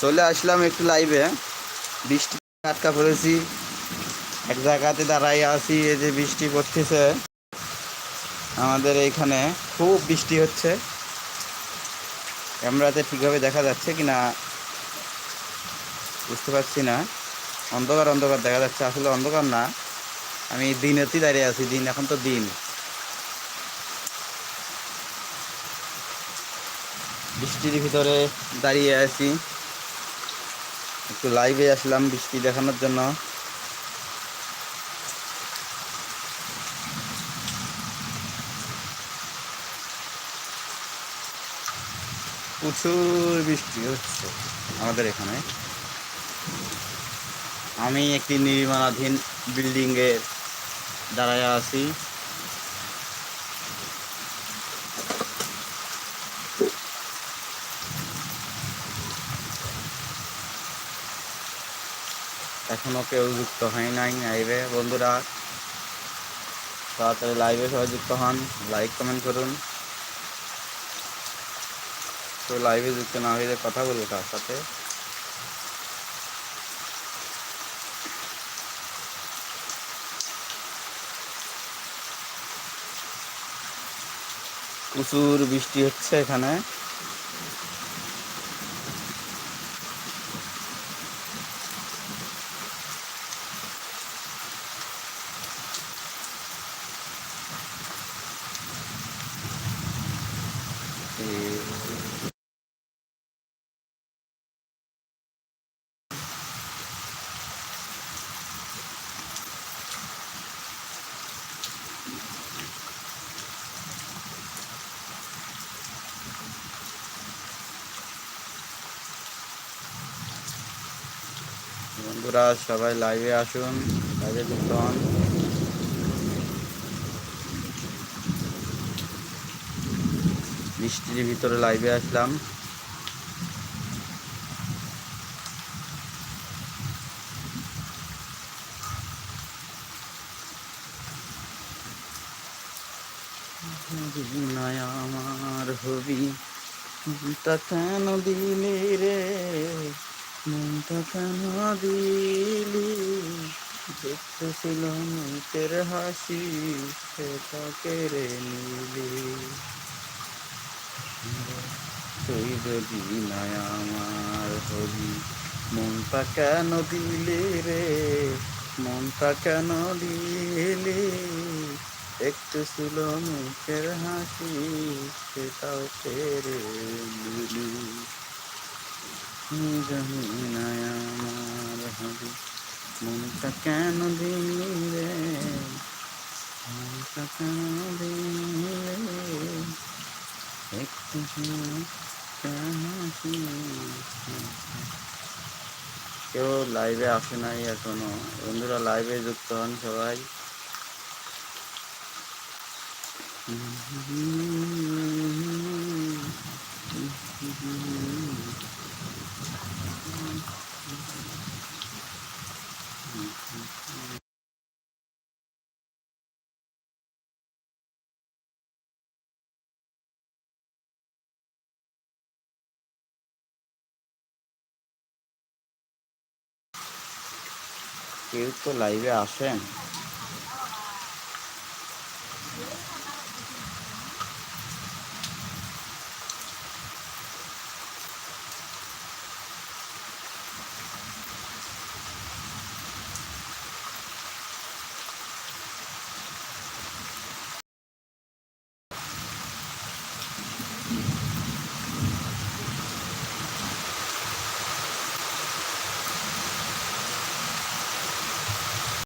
চলে আসলাম একটু লাইভে বৃষ্টি আটকা পড়েছি। এক জায়গাতে দাঁড়াই আছি, এই যে বৃষ্টি পড়তেছে। আমাদের এইখানে খুব বৃষ্টি হচ্ছে। ক্যামেরাতে ঠিকভাবে দেখা যাচ্ছে কি না বুঝতে পারছি না। অন্ধকার অন্ধকার দেখা যাচ্ছে। আসলে অন্ধকার না। আমি দিনেতেই দাঁড়িয়ে আছি, দিন, এখন তো দিন। বৃষ্টির ভিতরে দাঁড়িয়ে আছি। একটু লাইভে আসলাম বৃষ্টি দেখানোর জন্য। প্রচুর বৃষ্টি হচ্ছে আমাদের এখানে। আমি একটি নির্মাণাধীন বিল্ডিংয়ে দাঁড়ায় আছি। এখনও কেউ যুক্ত হয় নাই লাইভে বন্ধুরা, তাড়াতাড়ি লাইভে সবাই যুক্ত হন। লাইক কমেন্ট করুন। তো লাইভে যুক্ত না হইলে কথা বলব তার সাথে। প্রচুর বৃষ্টি হচ্ছে এখানে। এই বন্ধুরা সবাই লাইভে আসুন লাইভে যুক্ত হন। বৃষ্টির ভিতরে লাইভে আসলাম। নয় আমার হবি মনটা কেন দিলি রে? মনটা কেন দিলি? দেখতেছিল মুখের হাসি সেটা কেড়ে নিলি। তুই যদি নয় আমার হবি মনটা কেন দিলি? রে মনটা কেন দিলি একটু ছিল মুখের হাসি সেটাও নিলি জানি না আমার হবি মনটা কেন দিলি রে মনটা কেন দিলি? কেউ লাইভে আসে নাই এখনও। বন্ধুরা লাইভে যুক্ত হন সবাই। কেউ তো লাইভে আসেন?